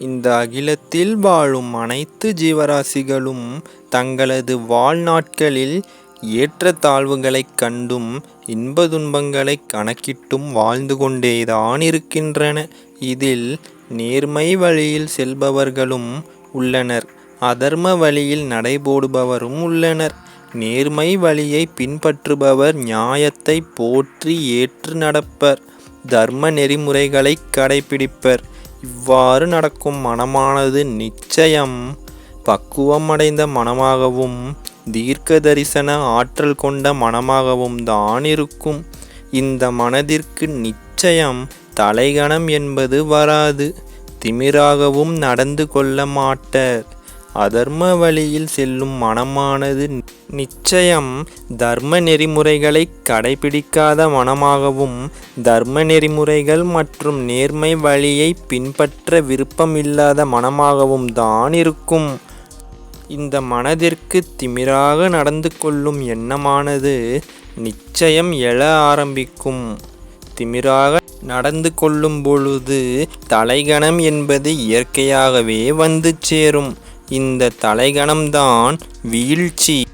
இந்த அகிலத்தில் வாழும் அனைத்து ஜீவராசிகளும் தங்களது வாழ்நாட்களில் ஏற்ற தாழ்வுகளைக் கண்டும் இன்ப துன்பங்களை கணக்கிட்டும் வாழ்ந்து கொண்டேதான் இருக்கின்றன. இதில் நேர்மை வழியில் செல்பவர்களும் உள்ளனர் அதர்ம வழியில் நடைபோடுபவரும் உள்ளனர். நேர்மை வழியை பின்பற்றுபவர் நியாயத்தை போற்றி ஏற்று நடப்பர் தர்ம நெறிமுறைகளைக் கடைப்பிடிப்பர். இவ்வாறு நடக்கும் மனமானது நிச்சயம் பக்குவம் அடைந்த மனமாகவும் தீர்க்க தரிசன ஆற்றல் கொண்ட மனமாகவும் தான் இருக்கும். இந்த மனதிற்கு நிச்சயம் தலைகணம் என்பது வராது திமிராகவும் நடந்து கொள்ள மாட்டர். அதர்ம வழியில் செல்லும் மனமானது நிச்சயம் தர்ம நெறிமுறைகளை கடைப்பிடிக்காத மனமாகவும் தர்ம நெறிமுறைகள் மற்றும் நேர்மை வழியை பின்பற்ற விருப்பமில்லாத மனமாகவும் தான் இருக்கும். இந்த மனதிற்கு திமிராக நடந்து கொள்ளும் எண்ணமானது நிச்சயம் எழ ஆரம்பிக்கும். திமிராக நடந்து கொள்ளும் பொழுது தலைகணம் என்பது இயற்கையாகவே வந்து சேரும். இந்த தலைகணம்தான் வீழ்ச்சி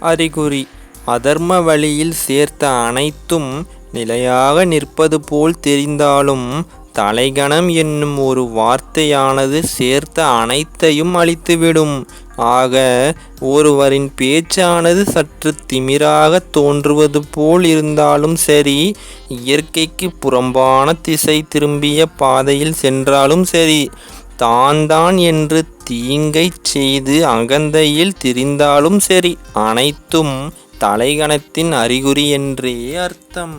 அறிகுறி. அதர்ம வழியில் சேர்த்த அனைத்தும் நிலையாக நிற்பது போல் தெரிந்தாலும் தலைகணம் என்னும் ஒரு வார்த்தையானது சேர்த்த அனைத்தையும் அழித்துவிடும். ஆக ஒருவரின் பேச்சானது சற்று திமிராகத் தோன்றுவது போல் இருந்தாலும் சரி இயற்கைக்கு புறம்பான திசை திரும்பிய பாதையில் சென்றாலும் சரி தான் தான் என்று தீங்கைச் செய்து அகந்தையில் திரிந்தாலும் சரி அனைத்தும் தலைகணத்தின் அறிகுறி என்றே அர்த்தம்.